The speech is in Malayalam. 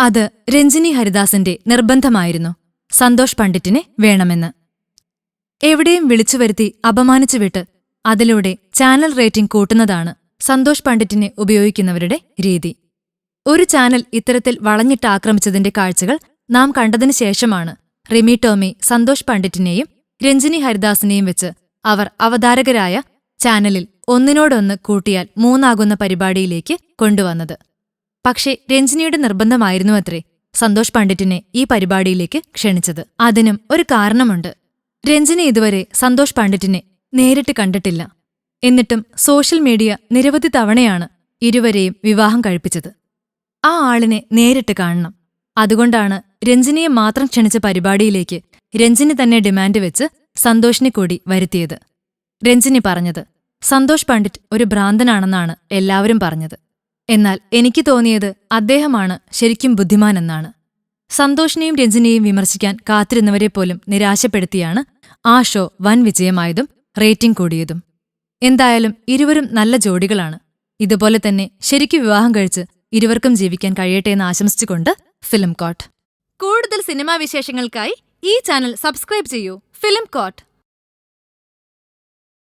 അത് രഞ്ജിനി ഹരിദാസിന്റെ നിർബന്ധമായിരുന്നു. സന്തോഷ് പണ്ഡിറ്റിനെ വേണമെന്ന്. എവിടെയും വിളിച്ചു വരുത്തി അപമാനിച്ചുവിട്ട് അതിലൂടെ ചാനൽ റേറ്റിംഗ് കൂട്ടുന്നതാണ് സന്തോഷ് പണ്ഡിറ്റിനെ ഉപയോഗിക്കുന്നവരുടെ രീതി. ഒരു ചാനൽ ഇത്തരത്തിൽ വളഞ്ഞിട്ട് ആക്രമിച്ചതിന്റെ കാഴ്ചകൾ നാം കണ്ടതിനു ശേഷമാണ് റിമി ടോമി സന്തോഷ് പണ്ഡിറ്റിനെയും രഞ്ജിനി ഹരിദാസിനെയും വെച്ച് അവർ അവതാരകരായ ചാനലിൽ ഒന്നിനോടൊന്ന് കൂട്ടിയാൽ മൂന്നാകുന്ന പരിപാടിയിലേക്ക് കൊണ്ടുവന്നത്. പക്ഷേ രഞ്ജിനിയുടെ നിർബന്ധമായിരുന്നു അത്രേ സന്തോഷ് പണ്ഡിറ്റിനെ ഈ പരിപാടിയിലേക്ക് ക്ഷണിച്ചത്. അതിനും ഒരു കാരണമുണ്ട്. രഞ്ജിനി ഇതുവരെ സന്തോഷ് പണ്ഡിറ്റിനെ നേരിട്ട് കണ്ടിട്ടില്ല. എന്നിട്ടും സോഷ്യൽ മീഡിയ നിരവധി തവണയാണ് ഇരുവരെയും വിവാഹം കഴിപ്പിച്ചത്. ആ ആളിനെ നേരിട്ട് കാണണം. അതുകൊണ്ടാണ് രഞ്ജിനിയെ മാത്രം ക്ഷണിച്ച പരിപാടിയിലേക്ക് രഞ്ജിനി തന്നെ ഡിമാൻഡ് വെച്ച് സന്തോഷിനെ കൂടി വരുത്തിയത്. രഞ്ജിനി പറഞ്ഞത് സന്തോഷ് പണ്ഡിറ്റ് ഒരു ഭ്രാന്തനാണെന്നാണ് എല്ലാവരും പറഞ്ഞത്. എന്നാൽ എനിക്ക് തോന്നിയത് അദ്ദേഹമാണ് ശരിക്കും ബുദ്ധിമാനെന്നാണ്. സന്തോഷിനെയും രഞ്ജിനെയും വിമർശിക്കാൻ കാത്തിരുന്നവരെ പോലും നിരാശപ്പെടുത്തിയാണ് ആ ഷോ വൻ വിജയമായതും റേറ്റിംഗ് കൂടിയതും. എന്തായാലും ഇരുവരും നല്ല ജോഡികളാണ്. ഇതുപോലെ തന്നെ ശരിക്കു വിവാഹം കഴിച്ച് ഇരുവർക്കും ജീവിക്കാൻ കഴിയട്ടെ എന്ന് ആശംസിച്ചുകൊണ്ട് ഫിലിം കോട്ട്. കൂടുതൽ സിനിമാ വിശേഷങ്ങൾക്കായി ഈ ചാനൽ സബ്സ്ക്രൈബ് ചെയ്യൂ. Film coat.